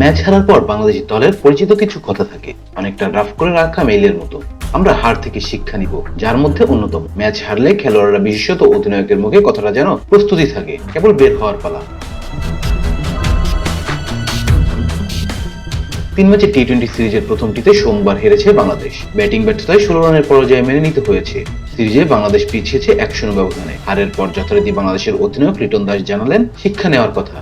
Match হারার পর বাংলাদেশি দলের পরিচিত কিছু কথা থাকে। অনেকটা ড্রাফট করে রাখা মেইলের মতো। আমরা হার থেকে শিক্ষা নিব, যার মধ্যে অন্যতম। ম্যাচ হারলে খেলোয়াড়রা বিশেষত অধিনায়কের মুখে কথাটা যেন প্রস্তুতি থাকে, কেবল বের হওয়ার পালা। তিন ম্যাচে টি টোয়েন্টি সিরিজের প্রথমটিতে সোমবার হেরেছে বাংলাদেশ। ব্যাটিং ব্যর্থতায় ষোলো রানের পরাজয় মেনে নিতে হয়েছে। সিরিজে বাংলাদেশ পিছিয়েছে এক শূন্য ব্যবধানে। হারের পর যথারীতি বাংলাদেশের অধিনায়ক লিটন দাস জানালেন, শিক্ষা নেওয়ার কথা।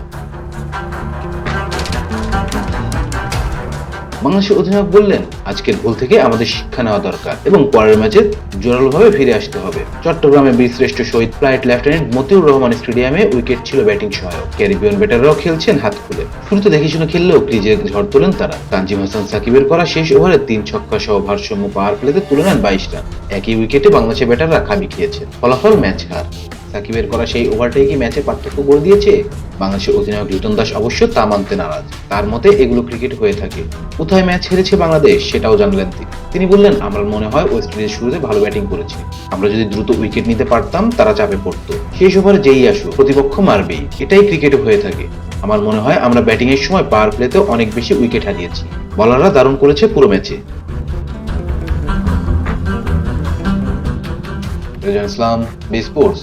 বাংলাদেশের অধিনায়ক বললেন, আজকের ভুল থেকে আমাদের শিক্ষা নেওয়া দরকার এবং পরের ম্যাচে জোরালোভাবে ফিরে আসতে হবে। চট্টগ্রামে বীরশ্রেষ্ঠ শহীদ ফ্লাইট লেফটেন্যান্ট মতিউর রহমান স্টেডিয়ামে উইকেট ছিল ব্যাটিং সহায়ক। ক্যারিবিয়ান ব্যাটাররাও খেলছেন হাত খুলে। শুরুতে দেখে শুনে খেললেও ক্রিজে ঝড় তোলেন তারা। তানজিম হাসান, সাকিবের করা শেষ ওভারে তিন ছক্কা সহ ভারসাম্য পাওয়ার প্লেতে তুলে নেন বাইশ রান। একই উইকেটে বাংলাদেশের ব্যাটাররা খাবি খেয়েছেন। ফলাফল ম্যাচ হার। সাকিবের করা সেই ওভারটাই কি ম্যাচে পার্থক্য করে দিয়েছে। বাংলাদেশের অধিনায়ক লিটন দাস অবশ্য তা মানতে নারাজ। তার মতে, এগুলো ক্রিকেট হয়ে থাকে। কোথায় ম্যাচ হেরেছে বাংলাদেশ সেটাও জানলেন তিনি। তিনি বললেন, আমার মনে হয় ওয়েস্ট ইন্ডিজের শুরুতে ভালো ব্যাটিং করেছে। আমরা যদি দ্রুত উইকেট নিতে পারতাম, তারা চাপে পড়তো। শেষ ওভারে যেই আসুক, প্রতিপক্ষ মারবেই। এটাই ক্রিকেট হয়ে থাকে। আমার মনে হয়, আমরা ব্যাটিং এর সময় পাওয়ার প্লেতে অনেক বেশি উইকেট হারিয়েছি। বলাররা দারুণ করেছে পুরো ম্যাচে। Rezan Islam, B sports.